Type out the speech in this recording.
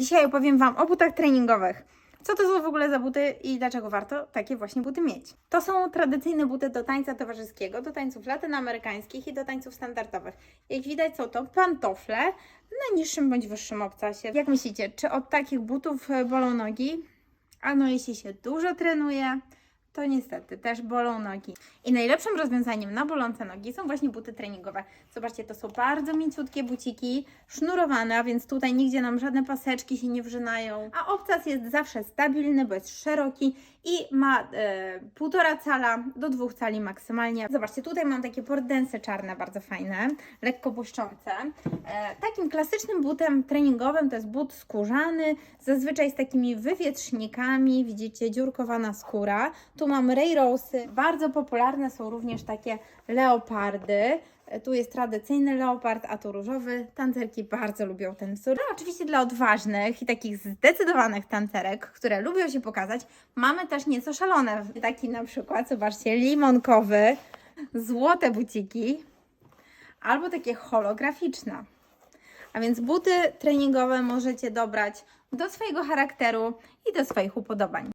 Dzisiaj opowiem Wam o butach treningowych. Co to są w ogóle za buty i dlaczego warto takie właśnie buty mieć? To są tradycyjne buty do tańca towarzyskiego, do tańców latynoamerykańskich i do tańców standardowych. Jak widać są to pantofle na niższym bądź wyższym obcasie. Jak myślicie, czy od takich butów bolą nogi? Ano jeśli się dużo trenuje, to niestety też bolą nogi. I najlepszym rozwiązaniem na bolące nogi są właśnie buty treningowe. Zobaczcie, to są bardzo mięciutkie buciki, sznurowane, a więc tutaj nigdzie nam żadne paseczki się nie wrzynają. A obcas jest zawsze stabilny, bo jest szeroki i ma e, półtora cala do dwóch cali maksymalnie. Zobaczcie, tutaj mam takie pordensy czarne, bardzo fajne, lekko błyszczące. E, takim klasycznym butem treningowym to jest but skórzany, zazwyczaj z takimi wywietrznikami, widzicie, dziurkowana skóra. Tu mam Rayrosy, bardzo popularne są również takie leopardy. E, Tu jest tradycyjny leopard, a tu różowy. Tancerki bardzo lubią ten wzór. No, oczywiście dla odważnych i takich zdecydowanych tancerek, które lubią się pokazać, mamy też nieco szalone. Taki na przykład, zobaczcie, limonkowy, złote buciki albo takie holograficzne. A więc buty treningowe możecie dobrać do swojego charakteru i do swoich upodobań.